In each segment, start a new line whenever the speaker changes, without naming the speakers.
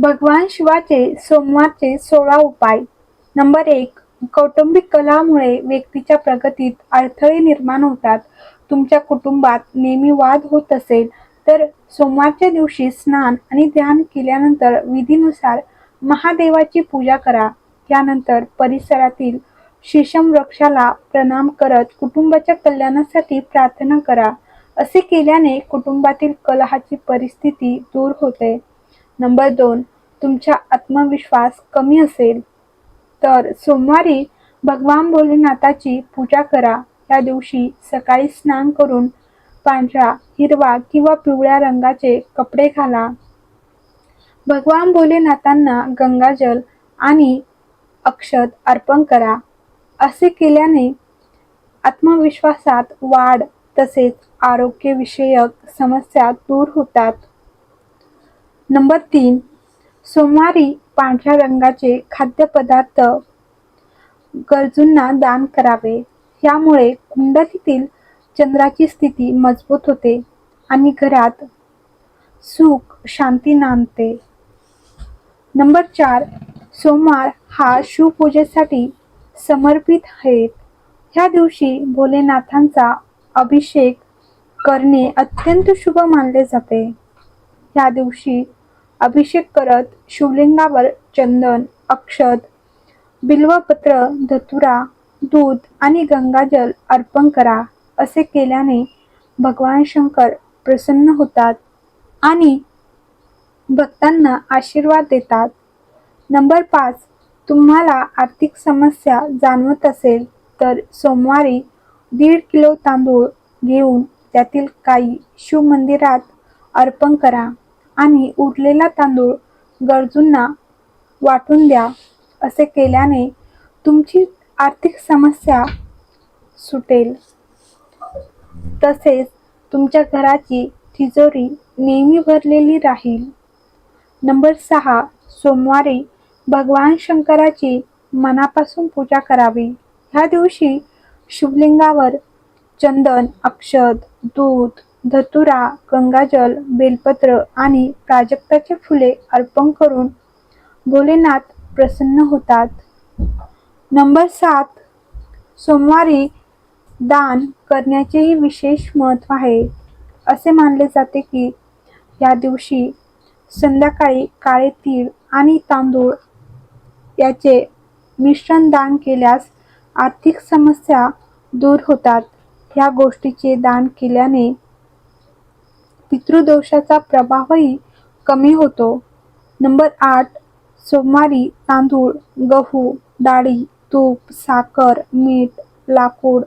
भगवान शिवाचे सोमवारचे सोळा उपाय. नंबर एक कौटुंबिक कलहामुळे व्यक्तीच्या प्रगतीत अडथळे निर्माण होतात. तुमच्या कुटुंबात नेहमी वाद होत असेल तर सोमवारच्या दिवशी स्नान आणि ध्यान केल्यानंतर विधीनुसार महादेवाची पूजा करा. त्यानंतर परिसरातील शीशम वृक्षाला प्रणाम करत कुटुंबाच्या कल्याणासाठी प्रार्थना करा. असे केल्याने कुटुंबातील कलहाची परिस्थिती दूर होते. नंबर दोन तुमचा आत्मविश्वास कमी असेल. तर सोमवारी भगवान भोलेनाथाची पूजा करा. या दिवशी सकाळी स्नान करून पांढरा हिरवा किंवा पिवळ्या रंगाचे कपडे घाला. भगवान भोलेनाथांना गंगाजल आणि अक्षत अर्पण करा. असे केल्याने आत्मविश्वासात वाढ तसेच आरोग्यविषयक समस्या दूर होतात. नंबर तीन सोमवारी पांढऱ्या रंगाचे खाद्यपदार्थ गरजूंना दान करावे. यामुळे कुंडलीतील चंद्राची स्थिती मजबूत होते आणि घरात सुख शांती नांदते. नंबर चार सोमवार हा शिवपूजेसाठी समर्पित आहेत. ह्या दिवशी भोलेनाथांचा अभिषेक करणे अत्यंत शुभ मानले जाते. ह्या दिवशी अभिषेक करत शिवलिंगावर चंदन अक्षत बिल्वपत्र धतुरा दूध आणि गंगाजल अर्पण करा असे केल्याने भगवान शंकर प्रसन्न होतात आणि भक्तांना आशीर्वाद देतात. नंबर पाच तुम्हाला आर्थिक समस्या जाणवत असेल तर सोमवारी दीड किलो तांदूळ घेऊन त्यातील काही शिवमंदिरात अर्पण करा. आणि उरलेला तांदूळ गरजूंना वाटून द्या असे केल्याने तुमची आर्थिक समस्या सुटेल. तसेच तुमच्या घराची तिजोरी नेहमी भरलेली राहील. नंबर सहा सोमवारी भगवान शंकराची मनापासून पूजा करावी. ह्या दिवशी शिवलिंगावर चंदन अक्षत दूध धतुरा गंगाजल बेलपत्र आणि प्राजक्ताची फुले अर्पण करून भोलेनाथ प्रसन्न होतात. नंबर सात सोमवारी दान करण्याचेही विशेष महत्त्व आहे. असे मानले जाते की या दिवशी संध्याकाळी काळे तीळ आणि तांदूळ याचे मिश्रण दान केल्यास आर्थिक समस्या दूर होतात. ह्या गोष्टीचे दान केल्याने पितृदोषाचा प्रभावही कमी होतो. नंबर आठ सोमवारी तांदूळ गहू डाळी तूप साखर मीठ लाकूड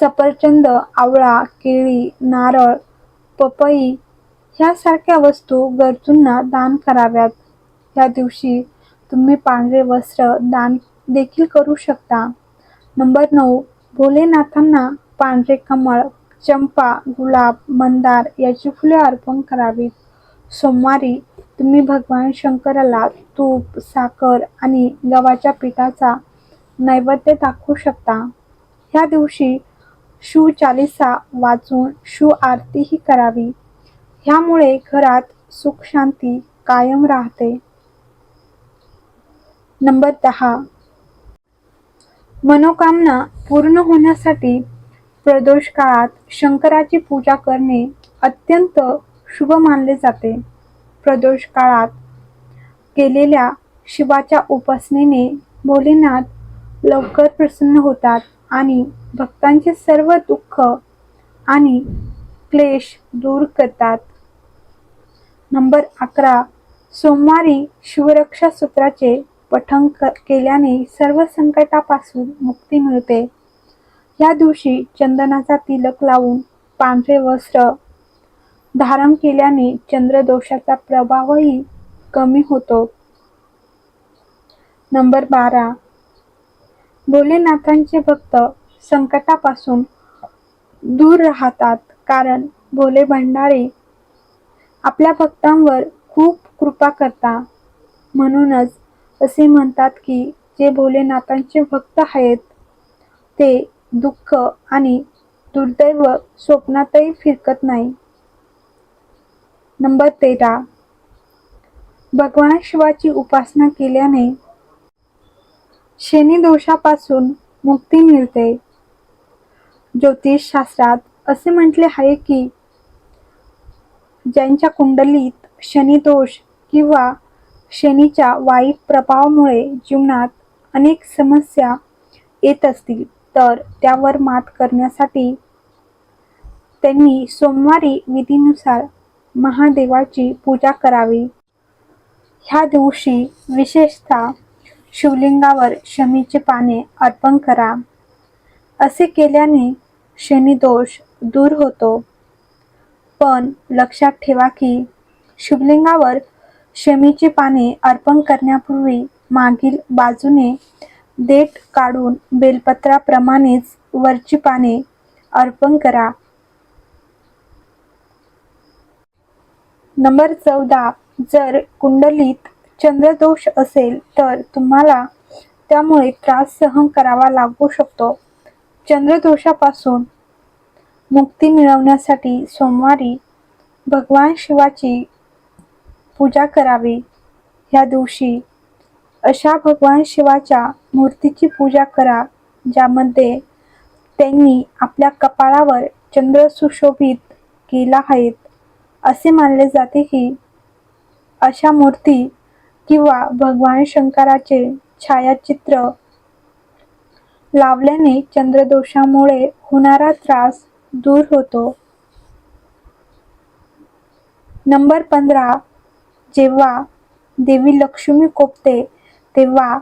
सफरचंद आवळा केळी नारळ पपई ह्यासारख्या वस्तू गरजूंना दान कराव्यात. या दिवशी तुम्ही पांढरे वस्त्र दान देखील करू शकता. नंबर नऊ भोलेनाथांना पांढरे कमळ चंपा गुलाब मंदार याची फुले अर्पण करावीत सोमवारी तुम्ही भगवान शंकराला तूप साखर आणि गव्हाच्या पिठाचा नैवेद्य दाखवू शकता. ह्या दिवशी शू चालिसा वाचून शिव आरतीही करावी. ह्यामुळे घरात सुख शांती कायम राहते. नंबर दहा. मनोकामना पूर्ण होण्यासाठी प्रदोष काळात शंकराची पूजा करणे अत्यंत शुभ मानले जाते. प्रदोष काळात केलेल्या शिवाच्या उपासनेने भोलेनाथ लवकर प्रसन्न होतात आणि भक्तांचे सर्व दुःख आणि क्लेश दूर करतात. नंबर अकरा. सोमवारी शिवरक्षा सूत्राचे पठण केल्याने सर्व संकटापासून मुक्ती मिळते. या दिवशी चंदनाचा तिलक लावून पांढरे वस्त्र धारण केल्याने चंद्रदोषाचा प्रभावही कमी होतो. नंबर बारा. भोलेनाथांचे भक्त संकटापासून दूर राहतात कारण भोले भंडारे आपल्या भक्तांवर खूप कृपा करता. म्हणूनच असे म्हणतात की जे भोलेनाथांचे भक्त आहेत ते दुःख आणि दुर्दैव स्वप्नातही फिरकत नाही. नंबर तेरा. भगवान शिवाची उपासना केल्याने शनी दोषापासून मुक्ती मिळते. ज्योतिषशास्त्रात असे म्हटले आहे की ज्यांच्या कुंडलीत शनी दोष किंवा शनीच्या वाईट प्रभावामुळे जीवनात अनेक समस्या येत असतील. तर त्यावर मात करण्यासाठी त्यांनी सोमवारी विधीनुसार महादेवाची पूजा करावी. ह्या दिवशी विशेषतः शिवलिंगावर शमीचे पाने अर्पण करा. असे केल्याने शनिदोष दूर होतो. पण लक्षात ठेवा की शिवलिंगावर शमीची पाने अर्पण करण्यापूर्वी मागील बाजूने देठ काढून बेलपत्राप्रमाणेच वरची पाने अर्पण करा. नंबर चौदा. जर कुंडलीत चंद्रदोष असेल तर तुम्हाला त्यामुळे त्रास सहन करावा लागू शकतो. चंद्रदोषापासून मुक्ती मिळवण्यासाठी सोमवारी भगवान शिवाची पूजा करावी. ह्या दिवशी अशा भगवान शिवाच्या मूर्तीची पूजा करा ज्यामध्ये त्यांनी आपल्या कपाळावर चंद्र सुशोभित केला आहेत असे मानले जाते की अशा मूर्ती किंवा भगवान शंकराचे छायाचित्र लावल्याने चंद्रदोषामुळे होणारा त्रास दूर होतो. नंबर पंधरा जेव्हा देवी लक्ष्मी कोपते तेव्हा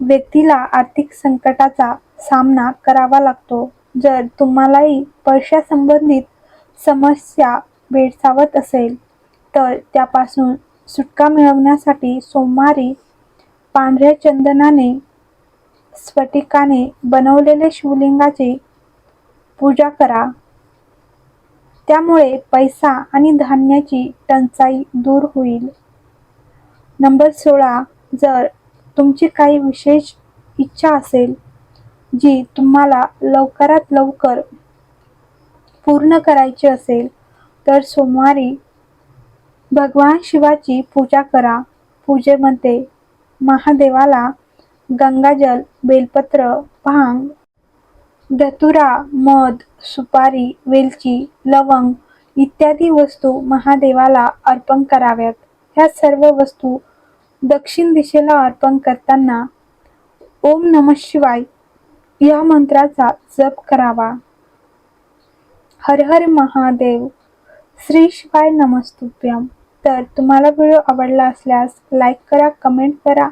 व्यक्तीला आर्थिक संकटाचा सामना करावा लागतो. जर तुम्हालाही पैशासंबंधित समस्या भेडसावत असेल तर त्यापासून सुटका मिळवण्यासाठी सोमवारी पांढऱ्या चंदनाने स्फटिकाने बनवलेले शिवलिंगाची पूजा करा. त्यामुळे पैसा आणि धान्याची टंचाई दूर होईल. नंबर सोळा. जर तुमची काही विशेष इच्छा असेल जी तुम्हाला लवकरात लवकर पूर्ण करायची असेल तर सोमवारी भगवान शिवाची पूजा करा. पूजेमध्ये महादेवाला गंगाजल बेलपत्र भांग धतुरा मध सुपारी वेलची लवंग इत्यादी वस्तू महादेवाला अर्पण कराव्यात. ह्या सर्व वस्तू दक्षिण दिशेला अर्पण करताना ओम नम शिवाय या मंत्राचा जप करावा. हर हर महादेव श्री शिवाय नमस्तुभ्यम. तर तुम्हाला व्हिडिओ आवडला असल्यास लाईक करा कमेंट करा.